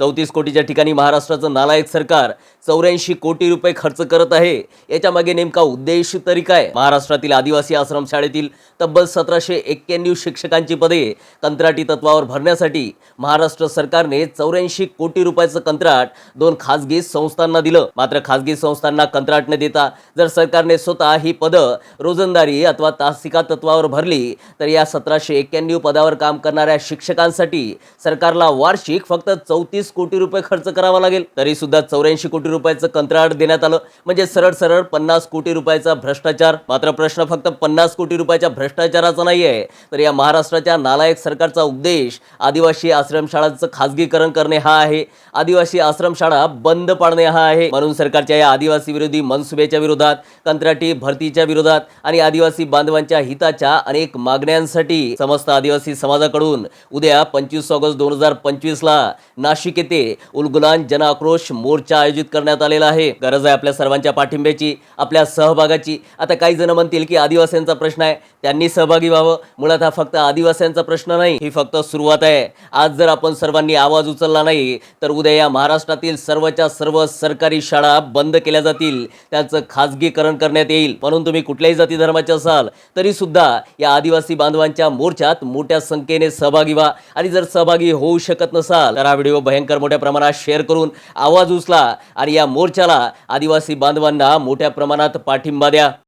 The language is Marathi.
चौतीस कोटीच्या ठिकाणी महाराष्ट्राचं नालायक सरकार. चौऱ्याऐंशी कोटी रुपये खर्च करत आहे. याच्या मागे नेमका उद्देश तरी काय? महाराष्ट्रातील आदिवासी आश्रमशाळेतील तब्बल सतराशे एक्क्याण्णव शिक्षकांची पदे कंत्राटी तत्वावर भरण्यासाठी महाराष्ट्र सरकारने चौऱ्याऐंशी कोटी रुपयाचं कंत्राट दोन खासगी संस्थांना दिलं. मात्र खासगी संस्थांना कंत्राट न देता जर सरकारने स्वतः ही पदं रोजंदारी अथवा तासिका तत्वावर भरली तर या सतराशे एक्क्याण्णव पदावर काम करणाऱ्या शिक्षकांसाठी सरकारला वार्षिक फक्त चौतीस कोटी रुपये खर्च करावा लागेल. तरी सुद्धा चौऱ्याऐंशी कोटी रुपयाचं कंत्राट देण्यात आलं. म्हणजे सरळ सरळ पन्नास कोटी रुपयाचा भ्रष्टाचार. मात्र प्रश्न फक्त पन्नास कोटी रुपयाच्या भ्रष्टाचाराचा नाही आहे तर या महाराष्ट्राच्या नालायक सरकारचा उद्देश आदिवासी आश्रमशाळांचं खासगीकरण करणे हा आहे. आदिवासी आश्रमशाळा बंद पाडणे हा आहे. म्हणून सरकारच्या या आदिवासी विरोधी मनसुबेच्या विरोधात कंत्राटी भरतीच्या विरोधात आणि आदिवासी बांधवांच्या हिताच्या अनेक मागण्यांसाठी समस्त आदिवासी समाजाकडून उद्या पंचवीस ऑगस्ट दोन हजार पंचवीसला नाशिक येथे उलगुलान जन आक्रोश मोर्चा आयोजित करण्यात आलेला आहे. गरज आहे आपल्या सर्वांच्या पाठिंब्याची आपल्या सहभागाची. आता काही जण म्हणतील की आदिवासींचा प्रश्न आहे. त्यांनी सहभागी व्हावं. मुळात हा फक्त आदिवासींचा प्रश्न नाही ही फक्त सुरुवात आहे. आज जर आपण सर्वांनी आवाज उचलला नाही तर उद्या या महाराष्ट्रातील सर्वच्या सर्व सरकारी शाळा बंद केल्या जातील. त्याचं खाजगीकरण करण्यात येईल. म्हणून तुम्ही कुठल्याही जाती धर्माचे असाल तरी सुद्धा या आदिवासी बांधवांच्या मोर्चात मोठ्या संख्येने सहभागी व्हा. आणि जर सहभागी होऊ शकत नसाल तर हा व्हिडिओ भयंकर मोठ्या प्रमाणात शेअर करून आवाज उचला आणि या मोर्चाला आदिवासी बांधवांना मोठ्या प्रमाणात पाठिंबा द्या.